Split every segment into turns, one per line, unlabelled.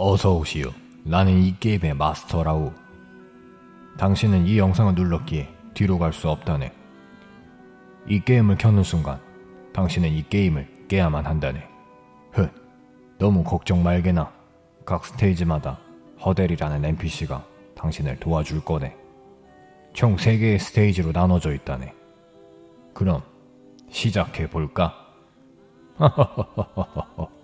어서 오시오. 나는 이 게임의 마스터라우. 당신은 이 영상을 눌렀기에 뒤로 갈 수 없다네. 이 게임을 켜는 순간 당신은 이 게임을 깨야만 한다네. 흑, 너무 걱정 말게나. 각 스테이지마다 허델이라는 NPC가 당신을 도와줄 거네. 총 3개의 스테이지로 나눠져 있다네. 그럼 시작해 볼까?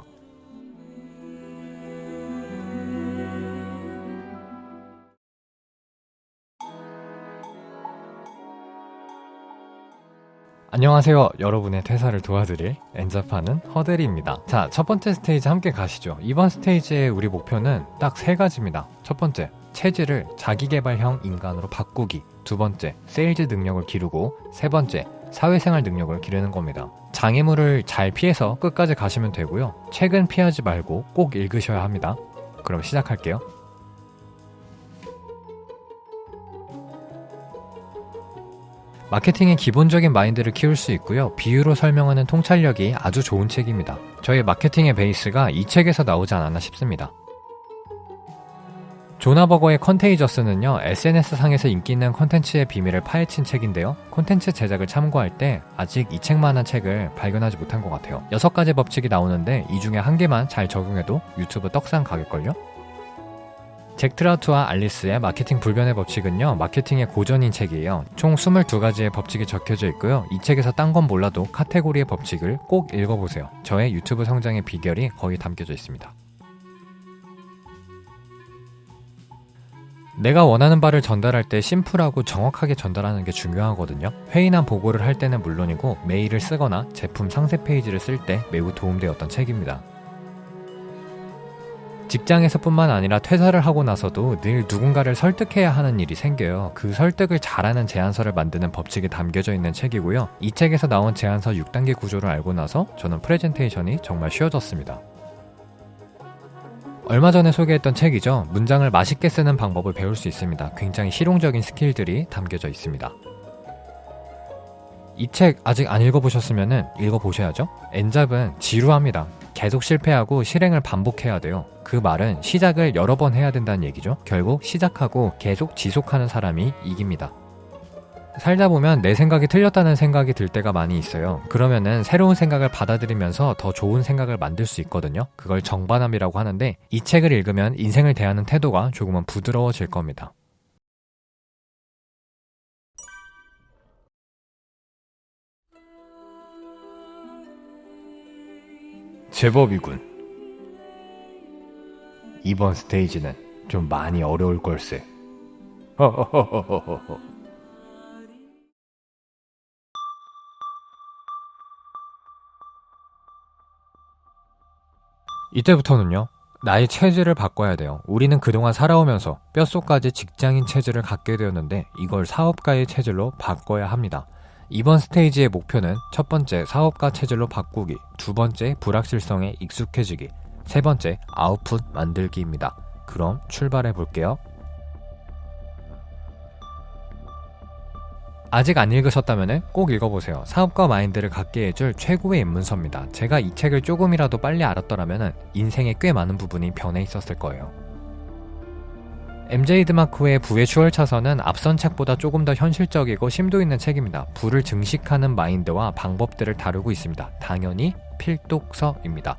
안녕하세요. 여러분의 퇴사를 도와드릴 엔자파는 허델입니다. 자, 첫 번째 스테이지 함께 가시죠. 이번 스테이지의 우리 목표는 딱 세 가지입니다. 첫 번째, 체질을 자기개발형 인간으로 바꾸기. 두 번째, 세일즈 능력을 기르고 세 번째, 사회생활 능력을 기르는 겁니다. 장애물을 잘 피해서 끝까지 가시면 되고요. 책은 피하지 말고 꼭 읽으셔야 합니다. 그럼 시작할게요. 마케팅의 기본적인 마인드를 키울 수 있고요. 비유로 설명하는 통찰력이 아주 좋은 책입니다. 저의 마케팅의 베이스가 이 책에서 나오지 않았나 싶습니다. 조나버거의 컨테이저스는요, SNS상에서 인기 있는 콘텐츠의 비밀을 파헤친 책인데요. 콘텐츠 제작을 참고할 때 아직 이 책만한 책을 발견하지 못한 것 같아요. 6가지 법칙이 나오는데 이 중에 한 개만 잘 적용해도 유튜브 떡상 가겠걸요? 잭 트라우트와 알리스의 마케팅 불변의 법칙은요, 마케팅의 고전인 책이에요. 총 22가지의 법칙이 적혀져 있고요. 이 책에서 딴 건 몰라도 카테고리의 법칙을 꼭 읽어보세요. 저의 유튜브 성장의 비결이 거의 담겨져 있습니다. 내가 원하는 바를 전달할 때 심플하고 정확하게 전달하는 게 중요하거든요. 회의나 보고를 할 때는 물론이고 메일을 쓰거나 제품 상세 페이지를 쓸 때 매우 도움되었던 책입니다. 직장에서뿐만 아니라 퇴사를 하고 나서도 늘 누군가를 설득해야 하는 일이 생겨요. 그 설득을 잘하는 제안서를 만드는 법칙이 담겨져 있는 책이고요. 이 책에서 나온 제안서 6단계 구조를 알고 나서 저는 프레젠테이션이 정말 쉬워졌습니다. 얼마 전에 소개했던 책이죠. 문장을 맛있게 쓰는 방법을 배울 수 있습니다. 굉장히 실용적인 스킬들이 담겨져 있습니다. 이 책 아직 안 읽어보셨으면 읽어보셔야죠. 엔잡은 지루합니다. 계속 실패하고 실행을 반복해야 돼요. 그 말은 시작을 여러 번 해야 된다는 얘기죠. 결국 시작하고 계속 지속하는 사람이 이깁니다. 살다 보면 내 생각이 틀렸다는 생각이 들 때가 많이 있어요. 그러면은 새로운 생각을 받아들이면서 더 좋은 생각을 만들 수 있거든요. 그걸 정반함이라고 하는데 이 책을 읽으면 인생을 대하는 태도가 조금은 부드러워질 겁니다. 제법이군. 이번 스테이지는 좀 많이 어려울 걸세. 이때부터는요, 나의 체질을 바꿔야 돼요. 우리는 그동안 살아오면서 뼛속까지 직장인 체질을 갖게 되었는데 이걸 사업가의 체질로 바꿔야 합니다. 이번 스테이지의 목표는 첫 번째 사업가 체질로 바꾸기, 두 번째 불확실성에 익숙해지기, 세 번째 아웃풋 만들기입니다. 그럼 출발해 볼게요. 아직 안 읽으셨다면 꼭 읽어보세요. 사업가 마인드를 갖게 해줄 최고의 입문서입니다. 제가 이 책을 조금이라도 빨리 알았더라면 인생에 꽤 많은 부분이 변해 있었을 거예요. MJ 드마크의 부의 추월 차선은 앞선 책보다 조금 더 현실적이고 심도 있는 책입니다. 부를 증식하는 마인드와 방법들을 다루고 있습니다. 당연히 필독서입니다.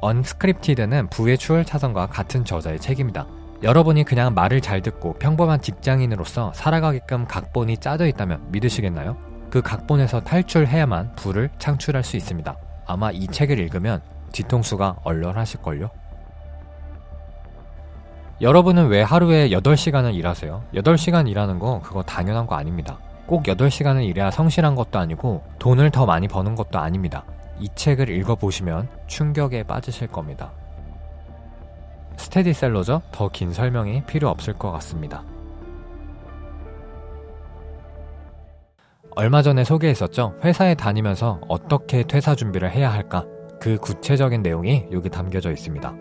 언스크립티드는 부의 추월 차선과 같은 저자의 책입니다. 여러분이 그냥 말을 잘 듣고 평범한 직장인으로서 살아가게끔 각본이 짜져 있다면 믿으시겠나요? 그 각본에서 탈출해야만 부를 창출할 수 있습니다. 아마 이 책을 읽으면 뒤통수가 얼얼하실걸요? 여러분은 왜 하루에 8시간을 일하세요? 8시간 일하는 거 그거 당연한 거 아닙니다. 꼭 8시간을 일해야 성실한 것도 아니고 돈을 더 많이 버는 것도 아닙니다. 이 책을 읽어보시면 충격에 빠지실 겁니다. 스테디셀러죠? 더 긴 설명이 필요 없을 것 같습니다. 얼마 전에 소개했었죠? 회사에 다니면서 어떻게 퇴사 준비를 해야 할까? 그 구체적인 내용이 여기 담겨져 있습니다.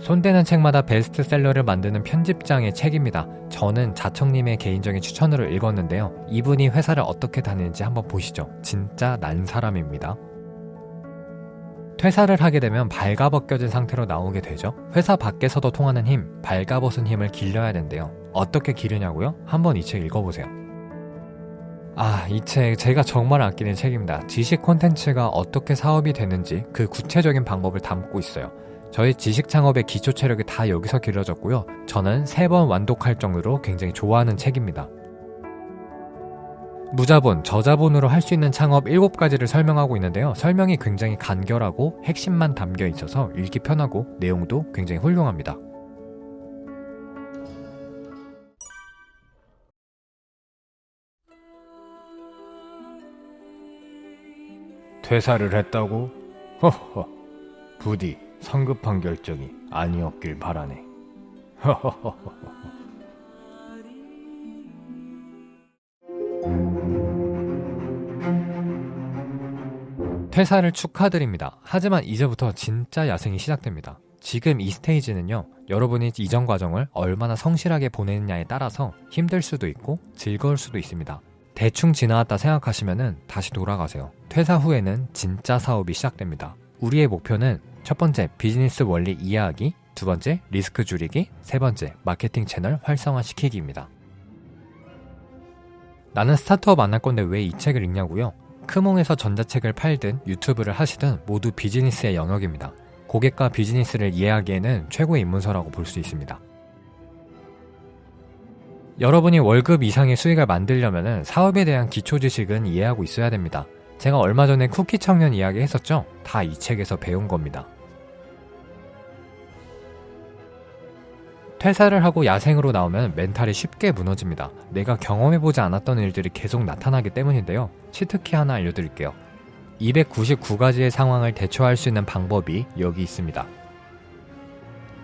손대는 책마다 베스트셀러를 만드는 편집장의 책입니다. 저는 자청님의 개인적인 추천으로 읽었는데요. 이분이 회사를 어떻게 다니는지 한번 보시죠. 진짜 난 사람입니다. 퇴사를 하게 되면 발가벗겨진 상태로 나오게 되죠. 회사 밖에서도 통하는 힘, 발가벗은 힘을 길러야 된대요. 어떻게 기르냐고요? 한번 이 책 읽어보세요. 아, 이 책 제가 정말 아끼는 책입니다. 지식 콘텐츠가 어떻게 사업이 되는지 그 구체적인 방법을 담고 있어요. 저희 지식 창업의 기초 체력이 다 여기서 길러졌고요. 저는 세 번 완독할 정도로 굉장히 좋아하는 책입니다. 무자본, 저자본으로 할 수 있는 창업 7가지를 설명하고 있는데요. 설명이 굉장히 간결하고 핵심만 담겨 있어서 읽기 편하고 내용도 굉장히 훌륭합니다. 퇴사를 했다고? 허허. 부디 성급한 결정이 아니었길 바라네. 퇴사를 축하드립니다. 하지만 이제부터 진짜 야생이 시작됩니다. 지금 이 스테이지는요, 여러분이 이전 과정을 얼마나 성실하게 보내느냐에 따라서 힘들 수도 있고 즐거울 수도 있습니다. 대충 지나왔다 생각하시면은 다시 돌아가세요. 퇴사 후에는 진짜 사업이 시작됩니다. 우리의 목표는 첫 번째 비즈니스 원리 이해하기, 두 번째 리스크 줄이기, 세 번째 마케팅 채널 활성화시키기입니다. 나는 스타트업 안 할 건데 왜 이 책을 읽냐고요? 크몽에서 전자책을 팔든 유튜브를 하시든 모두 비즈니스의 영역입니다. 고객과 비즈니스를 이해하기에는 최고의 입문서라고 볼 수 있습니다. 여러분이 월급 이상의 수익을 만들려면 사업에 대한 기초 지식은 이해하고 있어야 됩니다. 제가 얼마 전에 쿠키 청년 이야기 했었죠? 다 이 책에서 배운 겁니다. 퇴사를 하고 야생으로 나오면 멘탈이 쉽게 무너집니다. 내가 경험해보지 않았던 일들이 계속 나타나기 때문인데요. 치트키 하나 알려드릴게요. 299가지의 상황을 대처할 수 있는 방법이 여기 있습니다.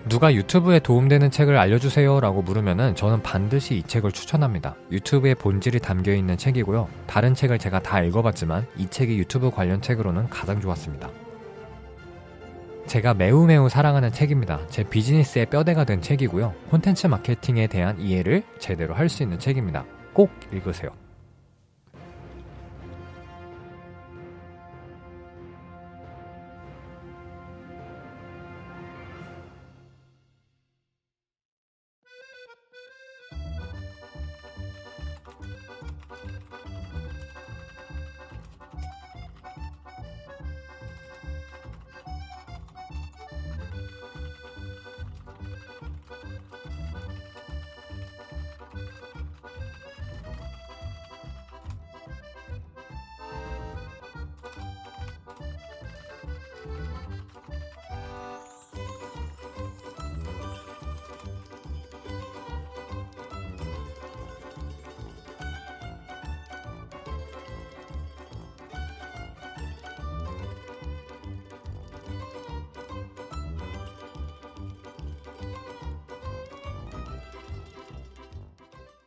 누가 유튜브에 도움되는 책을 알려주세요 라고 물으면은 저는 반드시 이 책을 추천합니다. 유튜브의 본질이 담겨 있는 책이고요. 다른 책을 제가 다 읽어봤지만 이 책이 유튜브 관련 책으로는 가장 좋았습니다. 제가 매우 매우 사랑하는 책입니다. 제 비즈니스의 뼈대가 된 책이고요. 콘텐츠 마케팅에 대한 이해를 제대로 할 수 있는 책입니다. 꼭 읽으세요.